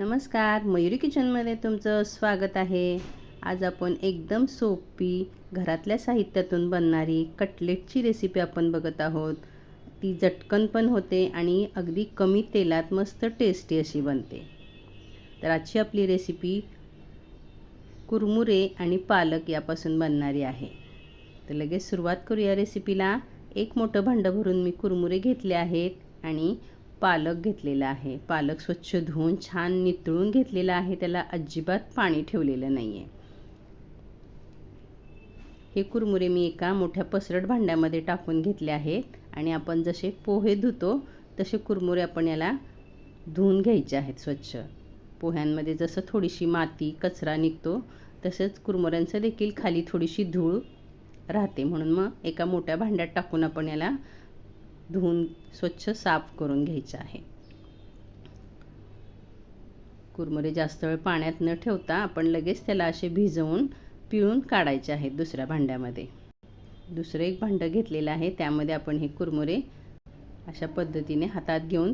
नमस्कार मयुरी किचनमध्ये तुमचं स्वागत आहे. आज आपण एकदम सोपी घरातल्या साहित्यातून बनणारी कटलेटची रेसिपी आपण बघत आहोत. ती झटकन पण होते आणि अगदी कमी तेलात मस्त टेस्टी अशी बनते. तर आजची आपली रेसिपी कुरमुरे आणि पालक यापासून बनणारी आहे. तर लगेच सुरुवात करूया रेसिपीला एक मोठं भांडं भरून मी कुरमुरे घेतले आहेत आणि पालक घेतलेला आहे. पालक स्वच्छ धुवून छान नितळून घेतलेला आहे. त्याला अजिबात पाणी ठेवलेलं नाही आहे हे कुरमुरे मी एका मोठ्या पसरट भांड्यामध्ये टाकून घेतले आहेत आणि आपण जसे पोहे धुतो तसे कुरमुरे आपण याला धुवून घ्यायचे आहेत स्वच्छ. पोह्यांमध्ये जसं थोडीशी माती कचरा निघतो तसंच कुरमुऱ्यांचं देखील खाली थोडीशी धूळ राहते. म्हणून मग एका मोठ्या भांड्यात टाकून आपण याला धुवून स्वच्छ साफ करून घ्यायचं आहे. कुरमुरे जास्त वेळ पाण्यात न ठेवता आपण लगेच त्याला असे भिजवून पिळून काढायचे आहेत दुसऱ्या भांड्यामध्ये. दुसरं एक भांडं घेतलेलं आहे त्यामध्ये आपण हे कुरमुरे अशा पद्धतीने हातात घेऊन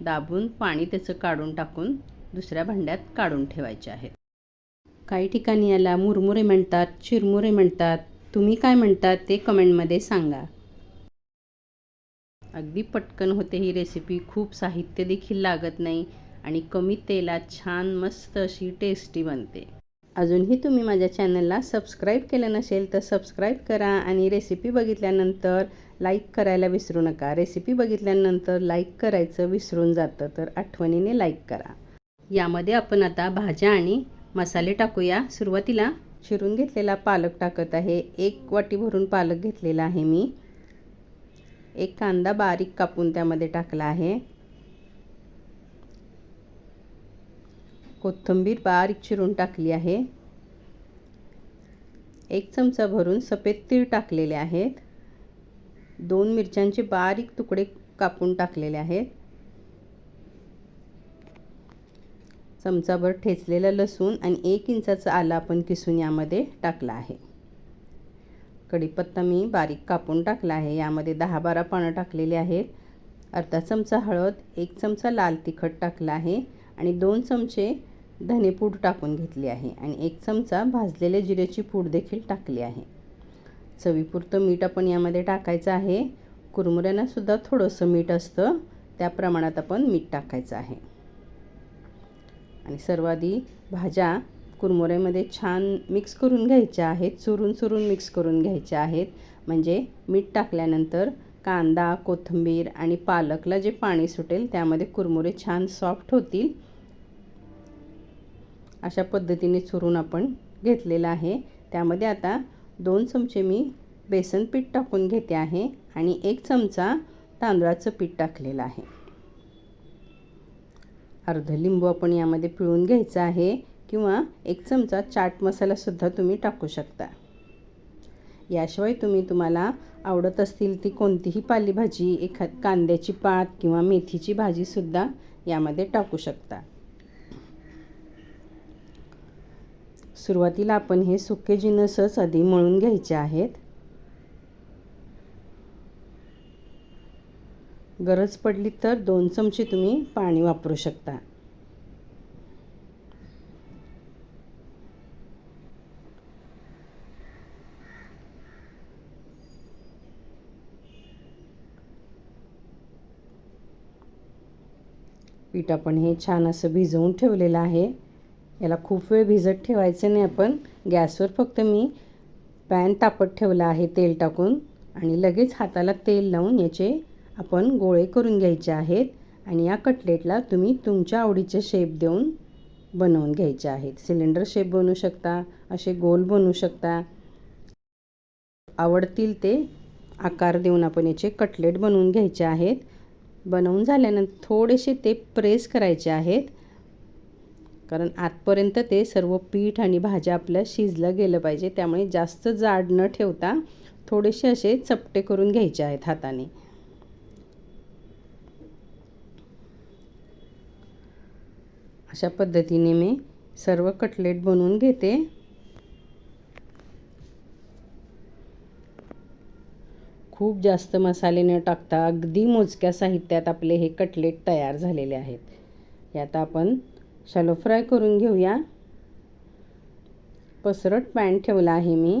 दाबून पाणी त्याचं काढून टाकून दुसऱ्या भांड्यात काढून ठेवायचे आहेत. काही ठिकाणी याला मुरमुरे म्हणतात चिरमुरे म्हणतात. तुम्ही काय म्हणतात ते कमेंटमध्ये सांगा. अगदी पटकन होते ही रेसिपी खूप साहित्य देखील लागत नाही आणि कमी तेलात छान मस्त अशी टेस्टी बनते. अजूनही तुम्ही माझ्या चॅनलला सबस्क्राईब केलं नसेल तर सबस्क्राईब करा आणि रेसिपी बघितल्यानंतर लाईक करायला विसरू नका. रेसिपी बघितल्यानंतर लाईक करायचं विसरून जातं तर आठवणीने लाईक करा. यामध्ये आपण आता भाज्या आणि मसाले टाकूया. सुरुवातीला चिरून घेतलेला पालक टाकत आहे. एक वाटी भरून पालक घेतलेला आहे मी. एक कांदा बारीक कापून त्यामध्ये टाकला आहे. कोथिंबीर बारीक चिरून टाकली आहे. एक चमचा भरून सफेद तीळ टाकलेले आहेत. दोन मिरच्यांचे बारीक तुकडे कापून टाकलेले आहेत. चमचाभर ठेचलेलं लसूण आणि एक इंचाचा आलं आपण किसून यामध्ये टाकला आहे. कढीपत्ता मी बारीक कापून टाकला आहे. यामध्ये दहा बारा पानं टाकलेली आहेत. अर्धा चमचा हळद एक चमचा लाल तिखट टाकला आहे आणि दोन चमचे धनेपूड टाकून घेतली आहे आणि एक चमचा भाजलेल्या जिऱ्याची पूड देखील टाकली आहे. चवीपुरतं मीठ आपण यामध्ये टाकायचं आहे. कुरमुऱ्यांनासुद्धा थोडंसं मीठ असतं. त्या प्रमाणात आपण मीठ टाकायचं आहे. आणि सर्वाधी भाज्या कुरमुऱ्यामध्ये छान मिक्स करून घ्यायच्या आहेत चुरून चुरून मिक्स करून घ्यायच्या आहेत. म्हणजे मीठ टाकल्यानंतर कांदा कोथिंबीर आणि पालकला जे पाणी सुटेल त्यामध्ये कुरमुरे छान सॉफ्ट होतील. अशा पद्धतीने चुरून आपण घेतलेलं आहे. त्यामध्ये आता दोन चमचे मी बेसन पीठ टाकून घेते आहे आणि एक चमचा तांदळाचं पीठ टाकलेलं आहे. अर्ध लिंबू आपण यामध्ये पिळून घ्यायचं आहे. किंवा एक चमचा चाट मसालासुद्धा तुम्ही टाकू शकता. याशिवाय तुम्ही तुम्हाला आवडत असतील ती कोणतीही पालेभाजी एखाद कांद्याची पात किंवा मेथीची भाजीसुद्धा यामध्ये टाकू शकता. सुरुवातीला आपण हे सुके जिनसच आधी मळून घ्यायचे आहेत. गरज पडली तर दोन चमचे तुम्ही पाणी वापरू शकता. पीठ आपण हे छान असं भिजवून ठेवलेलं आहे. याला खूप वेळ भिजत ठेवायचं नाही आपण. गॅसवर फक्त मी पॅन तापत ठेवला आहे तेल टाकून आणि लगेच हाताला तेल लावून याचे आपण गोळे करून घ्यायचे आहेत आणि या कटलेटला तुम्ही तुमच्या आवडीचे शेप देऊन बनवून घ्यायचे आहेत. सिलेंडर शेप बनवू शकता असे गोल बनवू शकता. आवडतील ते आकार देऊन आपण याचे कटलेट बनवून घ्यायचे आहेत. बनवून झाल्यानंतर थोडेसे ते प्रेस करायचे आहेत. कारण आतपर्यंत ते सर्व पीठ आणि भाज्या आपल्या शिजलं गेलं पाहिजे. त्यामुळे जास्त जाड न ठेवता थोडेसे असे चपटे करून घ्यायचे आहेत हाताने. अशा पद्धतीने मी सर्व कटलेट बनवून घेते. खूप जास्त मसाले न टाकता अगदी मोजक्या साहित्यात आपले हे कटलेट तयार झालेले आहेत. यात आपण शॅलो फ्राय करून घेऊया. पसरट पॅन ठेवला आहे मी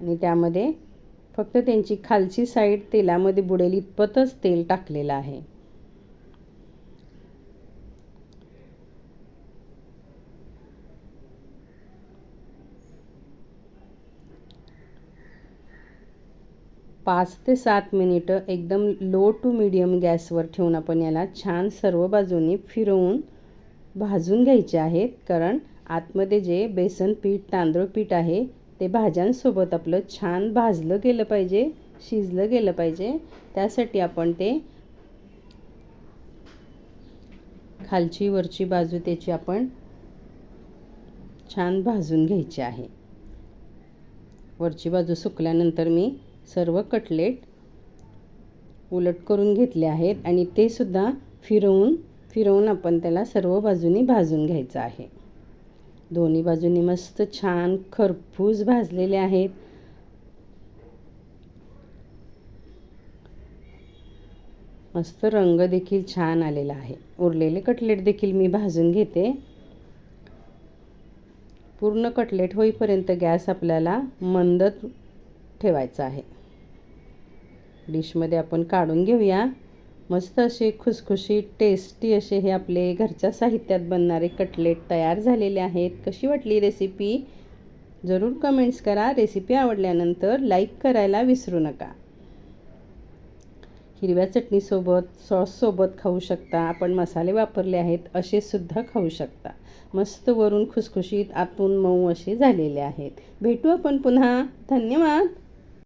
आणि त्यामध्ये फक्त त्यांची खालची साईड तेलामध्ये बुडेल इतपतच तेल टाकलेलं आहे. पाच ते सात मिनिटं एकदम लो टू मिडियम गॅसवर ठेवून आपण याला छान सर्व बाजूनी फिरवून भाजून घ्यायचे आहेत. कारण आतमध्ये जे बेसन पीठ तांदूळ पीठ आहे ते भाज्यांसोबत आपलं छान भाजलं गेलं पाहिजे शिजलं गेलं पाहिजे. त्यासाठी आपण ते खालची वरची बाजू त्याची आपण छान भाजून घ्यायची आहे. वरची बाजू सुकल्यानंतर मी सर्व कटलेट उलट करून घेतले आहेत आणि ते सुद्धा फिरवून फिरवून आपण त्याला सर्व बाजूनी भाजून घ्यायचं आहे. दोन्ही बाजूनी मस्त छान खरपूस भाजलेले आहेत. मस्त रंग देखील छान आलेला आहे. उरलेले कटलेट देखील मी भाजून घेते. पूर्ण कटलेट होईपर्यंत गॅस आपल्याला मंद ठेवायचा आहे. डिशमध्ये आपण काढून घेऊया. मस्त असे खुसखुशीत टेस्टी असे हे आपले घरच्या साहित्यात बनणारे कटलेट तयार झालेले आहेत. कशी वाटली रेसिपी जरूर कमेंट्स करा. रेसिपी आवडल्यानंतर लाईक करायला विसरू नका. हिरव्या चटणीसोबत सॉससोबत खाऊ शकता. आपण मसाले वापरले आहेत असे सुद्धा खाऊ शकता. मस्त वरून खुसखुशीत आतून मऊ असे झालेले आहेत. भेटू आपण पुन्हा. धन्यवाद!